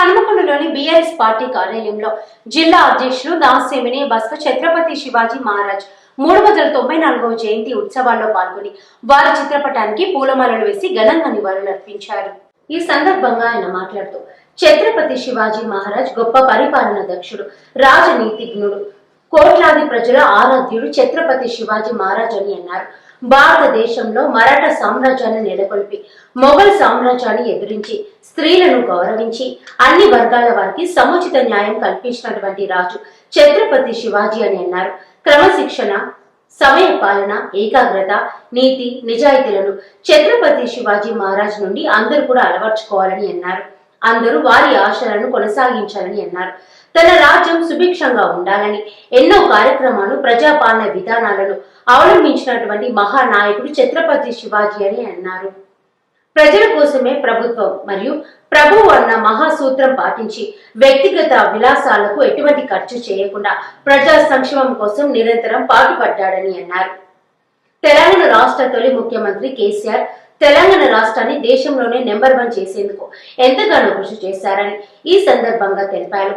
హనుమకొండలోని BRS party కార్యాలయంలో జిల్లా అధ్యక్షులు దాసేమిని బస్వ ఛత్రపతి శివాజీ మహారాజ్ మూడు వందల తొంభై నాలుగవ జయంతి ఉత్సవాల్లో పాల్గొని వారి చిత్రపటానికి పూలమాలలు వేసి ఘనంగా నివాళులర్పించారు ఈ సందర్భంగా ఆయన మాట్లాడుతూ ఛత్రపతి శివాజీ మహారాజ్ గొప్ప పరిపాలన దక్షుడు రాజనీతిజ్ఞుడు కోట్లాది ప్రజల ఆరాధ్యుడు ఛత్రపతి శివాజీ మహారాజ్ అని అన్నారు. భారతదేశంలో మరాఠా సామ్రాజ్యాన్ని నెలకొల్పి మొఘల్ సామ్రాజ్యాన్ని ఎదిరించి స్త్రీలను గౌరవించి అన్ని వర్గాల వారికి సముచిత న్యాయం కల్పించినటువంటి రాజు ఛత్రపతి శివాజీ అని అన్నారు. క్రమశిక్షణ సమయ పాలన ఏకాగ్రత నీతి నిజాయితీలను ఛత్రపతి శివాజీ మహారాజ్ నుండి అందరూ కూడా అలవర్చుకోవాలని అన్నారు. అందరూ వారి ఆశలను కొనసాగించాలని అన్నారు. తన రాజ్యం సుభిక్షంగా ఉండాలని ఎన్నో కార్యక్రమాలు ప్రజాపాలన విధానాలను అవలంబించినటువంటి మహానాయకుడు ఛత్రపతి శివాజీ అని అన్నారు. ప్రజల కోసమే ప్రభుత్వం మరియు ప్రభువు అన్న మహాసూత్రం పాటించి వ్యక్తిగత విలాసాలకు ఎటువంటి ఖర్చు చేయకుండా ప్రజా సంక్షేమం కోసం నిరంతరం పాటుపడ్డాడని అన్నారు. తెలంగాణ రాష్ట్ర తొలి ముఖ్యమంత్రి కేసీఆర్ తెలంగాణ రాష్ట్రాన్ని దేశంలోనే నెంబర్ వన్ చేసేందుకు ఎంతగానో కృషి చేశారని ఈ సందర్భంగా తెలిపారు.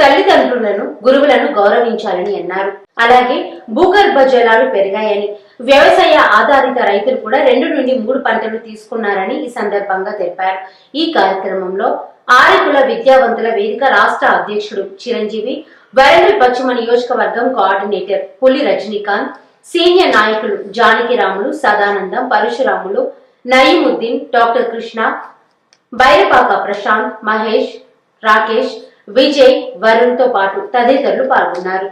తల్లిదండ్రులను గురువులను గౌరవించాలని అన్నారు. అలాగే భూగర్భ జలాలు పెరిగాయని వ్యవసాయ ఆధారిత రైతులు కూడా రెండు నుండి మూడు పంటలు తీసుకున్నారని ఈ సందర్భంగా తెలిపారు. ఈ కార్యక్రమంలో ఆరికుల విద్యావంతుల వేదిక రాష్ట్ర అధ్యక్షుడు చిరంజీవి వరంగల్ పశ్చిమ నియోజకవర్గం కోఆర్డినేటర్ పులి రజనీకాంత్ సీనియర్ నాయకులు జానకిరాములు సదానందం పరశురాములు నయీముద్దీన్ డాక్టర్ కృష్ణ బైరపాక ప్రశాంత్ మహేష్ రాకేష్ విజయ్ వరుణ్తో పాటు తదితరులు పాల్గొన్నారు.